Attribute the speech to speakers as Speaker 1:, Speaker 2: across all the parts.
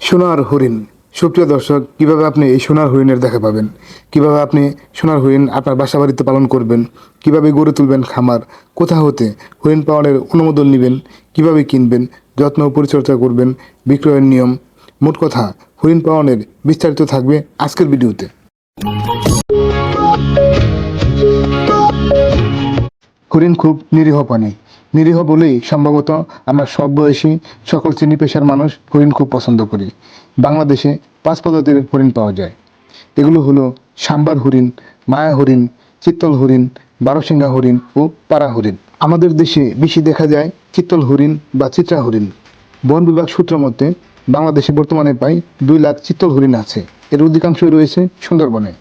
Speaker 1: সোনার হরিণ। সুপ্রিয় দর্শক, কীভাবে আপনি এই সোনার হরিণের দেখা পাবেন? কীভাবে আপনি সোনার হরিণ আপনার বাসা বাড়িতে পালন করবেন? কীভাবে গড়ে তুলবেন খামার? কোথা হতে হরিণ পালনের অনুমোদন নেবেন? কীভাবে কিনবেন? যত্ন পরিচর্যা করবেন? বিক্রয়ের নিয়ম? মোট কথা, হরিণ পালনের বিস্তারিত থাকবে আজকের ভিডিওতে। হরিণ খুব নিরীহ প্রাণী। নিরীহ বলেই সম্ভবত আমরা সব বয়সী সকল শ্রেণি পেশার মানুষ হরিণ খুব পছন্দ করি। বাংলাদেশে পাঁচ প্রজাতির হরিণ পাওয়া যায়। এগুলো হলো সাম্বার হরিণ, মায়া হরিণ, চিত্তল হরিণ, বারোসিংহা হরিণ ও পাড়া হরিণ। আমাদের দেশে বেশি দেখা যায় চিত্তল হরিণ বা চিত্রা হরিণ। বন বিভাগ সূত্র মতে, বাংলাদেশে বর্তমানে প্রায় দুই লাখ চিত্তল হরিণ আছে। এর অধিকাংশই রয়েছে সুন্দরবনে।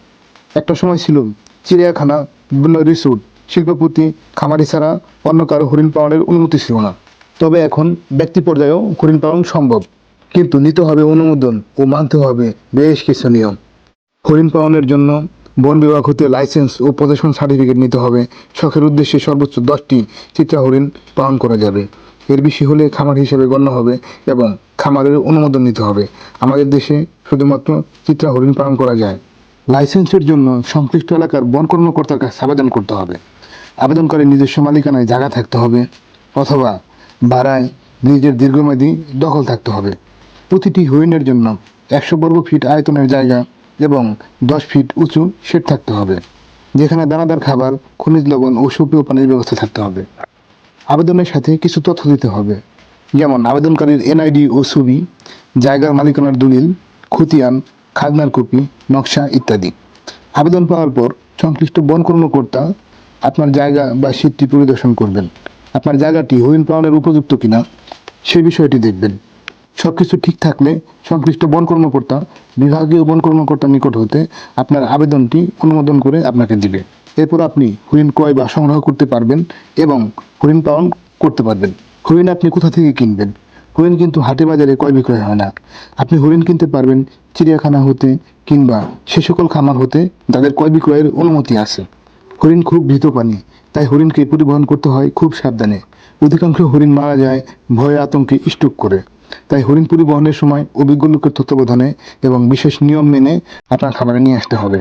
Speaker 1: একটা সময় ছিল চিড়িয়াখানা, বিভিন্ন রিসোর্ট শিল্পপতি, খামারি ছাড়া অন্য কারও হরিণ পালনের অনুমতি ছিল না। তবে এখন ব্যক্তি পর্যায়েও হরিণ পালন সম্ভব। কিন্তু নিতে হবে অনুমোদন ও মানতে হবে বেশ কিছু নিয়ম। হরিণ পালনের জন্য বন বিভাগ হতে লাইসেন্স ও প্রদর্শন সার্টিফিকেট নিতে হবে। শখের উদ্দেশ্যে সর্বোচ্চ দশটি চিত্রা হরিণ পালন করা যাবে। এর বেশি হলে খামার হিসেবে গণ্য হবে এবং খামারের অনুমোদন নিতে হবে। আমাদের দেশে শুধুমাত্র চিত্রা হরিণ পালন করা যায়। লাইসেন্সের জন্য সংশ্লিষ্ট এলাকার বন কর্মকর্তার কাছে আবেদন করতে হবে। আবেদনকারী নিজস্ব মালিকানায় জায়গা থাকতে হবে অথবা ভাড়ায় নিজের দীর্ঘমেয়াদী দখল থাকতে হবে। প্রতিটি হুইনের জন্য একশো বর্গ ফিট আয়তনের জায়গা এবং দশ ফিট উঁচু শেড থাকতে হবে, যেখানে দানাদার খাবার, খনিজ লবণ ও সুপেয় পানির ব্যবস্থা থাকতে হবে। আবেদনের সাথে কিছু তথ্য দিতে হবে, যেমন আবেদনকারীর এনআইডি ও ছবি, জায়গার মালিকানার দলিল, খতিয়ান, খাজনার কপি, নকশা ইত্যাদি। আবেদন পাওয়ার পর সংশ্লিষ্ট বন কর্মকর্তা আপনার জায়গা বা শীতটি পরিদর্শন করবেন। আপনার জায়গাটি হরিণ পালনের উপযুক্ত কিনা সে বিষয়টি দেখবেন। সব কিছু ঠিক থাকলে সংশ্লিষ্ট বন কর্মকর্তা, বিভাগীয় বন কর্মকর্তার নিকট হতে আপনার আবেদনটি অনুমোদন করে আপনাকে দিবে। এরপর আপনি হরিণ ক্রয় বা সংগ্রহ করতে পারবেন এবং হরিণ পালন করতে পারবেন। হরিণ আপনি কোথা থেকে কিনবেন? হরিণ কিন্তু হাটে বাজারে ক্রয় বিক্রয় হয় না। আপনি হরিণ কিনতে পারবেন, চিড়িয়াখানা হতে কিংবা সে সকল খামার হতে যাদের ক্রয় বিক্রয়ের অনুমতি আছে। হরিণ খুব ভীত প্রাণী। তাই হরিণকে পরিবহন করতে হয় খুব সাবধানে। অধিকাংশ হরিণ মারা যায় ভয়ে আতঙ্কে স্টুক করে। তাই হরিণ পরিবহনের সময় অভিজ্ঞ লোকের তত্ত্বাবধানে এবং বিশেষ নিয়ম মেনে আপনার খাবারে নিয়ে আসতে হবে।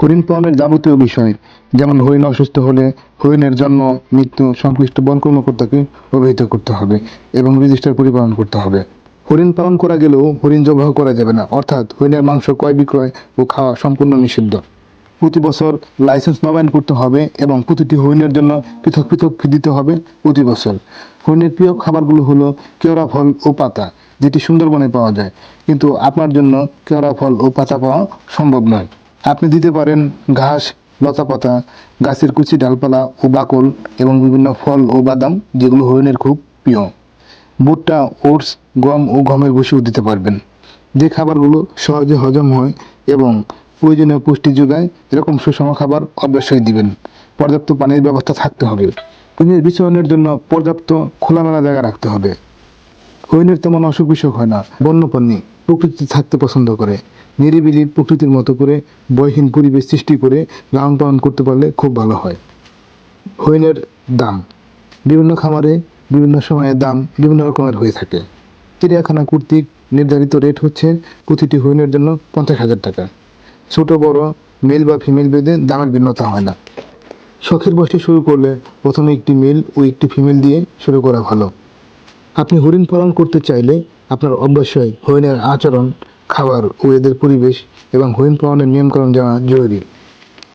Speaker 1: হরিণ পালনের যাবতীয় বিষয়, যেমন হরিণ অসুস্থ হলে হরিণের জন্ম, মৃত্যু, সংশ্লিষ্ট বন কর্মকর্তাকে অবহিত করতে হবে এবং রেজিস্টার পরিপালন করতে হবে। হরিণ পালন করা গেলেও হরিণ জবাহ করা যাবে না, অর্থাৎ হরিণের মাংস ক্রয় বিক্রয় ও খাওয়া সম্পূর্ণ নিষিদ্ধ। প্রতি বছর লাইসেন্স নবায়ন করতে হবে এবং প্রতিটি হরিণের জন্য পৃথক পৃথক ফি দিতে হবে প্রতি বছর। হরিণের প্রিয় খাবারগুলো হলো কেওড়া ফল ও পাতা, যেটি সুন্দরবনে পাওয়া যায়। কিন্তু আপনার জন্য কেওড়া ফল ও পাতা পাওয়া সম্ভব নয়। আপনি দিতে পারেন ঘাস, লতা পাতা, গাছের কুচি, ডালপালা ও বাকল এবং বিভিন্ন ফল ও বাদাম, যেগুলো হরিণের খুব প্রিয়। ভুট্টা, ওটস, গম ও গমের ভুষিও দিতে পারবেন। যে খাবারগুলো সহজে হজম হয় এবং প্রয়োজনীয় পুষ্টি যোগায় এরকম সুষম খাবার অবশ্যই দিবেন। পর্যাপ্ত পানির ব্যবস্থা থাকতে হবে। হরিণের বিচরণের জন্য পর্যাপ্ত খোলামেলা জায়গা রাখতে হবে। হরিণের তেমন অসুখ বিসুখ হয় না। বন্যপ্রাণী প্রকৃতিতে থাকতে পছন্দ করে। নিরিবিলি প্রকৃতির মতো করে বয়হীন পরিবেশ সৃষ্টি করে লালন পালন করতে পারলে খুব ভালো হয়। হরিণের দাম। বিভিন্ন খামারে বিভিন্ন সময়ে দাম বিভিন্ন রকমের হয়ে থাকে। চিড়িয়াখানা কর্তৃক নির্ধারিত রেট হচ্ছে প্রতিটি হরিণের জন্য পঞ্চাশ হাজার টাকা। ছোট, বড় মেল বা ফিমেল বেঁধে দামের ভিন্নতা হয় না। শখের বসে শুরু করলে প্রথমে একটি মেল ও একটি ফিমেল দিয়ে শুরু করা ভালো। আপনি হরিণ পালন করতে চাইলে আপনার অবশ্যই হরিণের আচরণ, খাবার ও এদের পরিবেশ এবং হরিণ পালনের নিয়মকরণ জানা জরুরি।